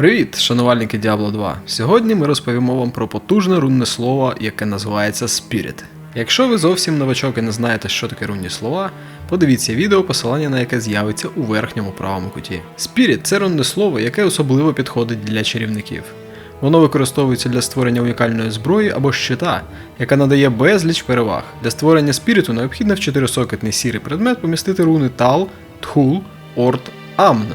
Привіт, шанувальники Diablo 2. Сьогодні ми розповімо вам про потужне рунне слово, яке називається Spirit. Якщо ви зовсім новачок і не знаєте, що таке рунні слова, подивіться відео, посилання на яке з'явиться у верхньому правому куті. Spirit це рунне слово, яке особливо підходить для чарівників. Воно використовується для створення унікальної зброї або щита, яка надає безліч переваг. Для створення спіріту необхідно в чотирисокетний сірий предмет помістити руни Тал, Тхул, Орт, Амн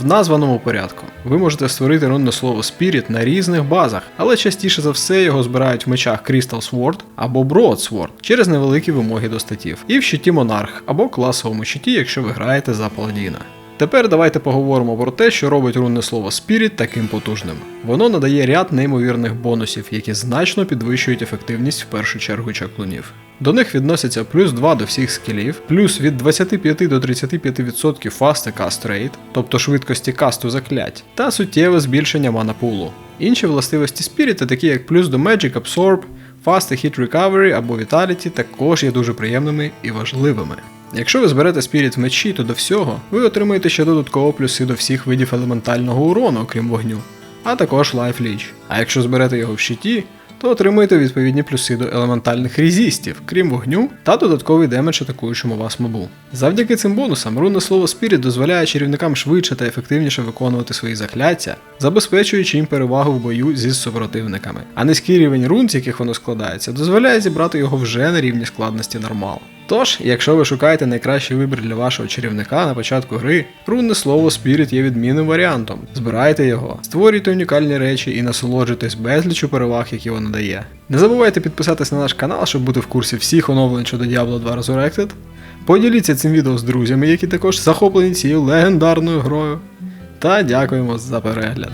в названому порядку. Ви можете створити рунне слово Spirit на різних базах, але частіше за все його збирають в мечах Crystal Sword або Broad Sword через невеликі вимоги до статів, і в щиті Монарх або класовому щиті, якщо ви граєте за паладіна. Тепер давайте поговоримо про те, що робить рунне слово Spirit таким потужним. Воно надає ряд неймовірних бонусів, які значно підвищують ефективність в першу чергу чаклунів. До них відносяться плюс 2 до всіх скілів, плюс від 25 до 35% fast cast rate, тобто швидкості касту заклять, та суттєве збільшення манапулу. Інші властивості спіріта, такі як плюс до Magic Absorb, Fast Hit Recovery або Vitality, також є дуже приємними і важливими. Якщо ви зберете спіріт в мечі, то до всього ви отримаєте ще додатково плюси до всіх видів елементального урону, окрім вогню, а також Life Leech. А якщо зберете його в щиті, то отримуєте відповідні плюси до елементальних резістів, крім вогню, та додатковий демедж атакуючому вас мобу. Завдяки цим бонусам рунне слово Спіріт дозволяє чарівникам швидше та ефективніше виконувати свої закляття, забезпечуючи їм перевагу в бою зі супротивниками. А низький рівень рун, з яких воно складається, дозволяє зібрати його вже на рівні складності нормал. Тож, якщо ви шукаєте найкращий вибір для вашого чарівника на початку гри, рунне слово Spirit є відмінним варіантом. Збирайте його, створюйте унікальні речі і насолоджуйтесь безлічу переваг, які воно дає. Не забувайте підписатись на наш канал, щоб бути в курсі всіх оновлень щодо Diablo 2 Resurrected. Поділіться цим відео з друзями, які також захоплені цією легендарною грою. Та дякуємо за перегляд.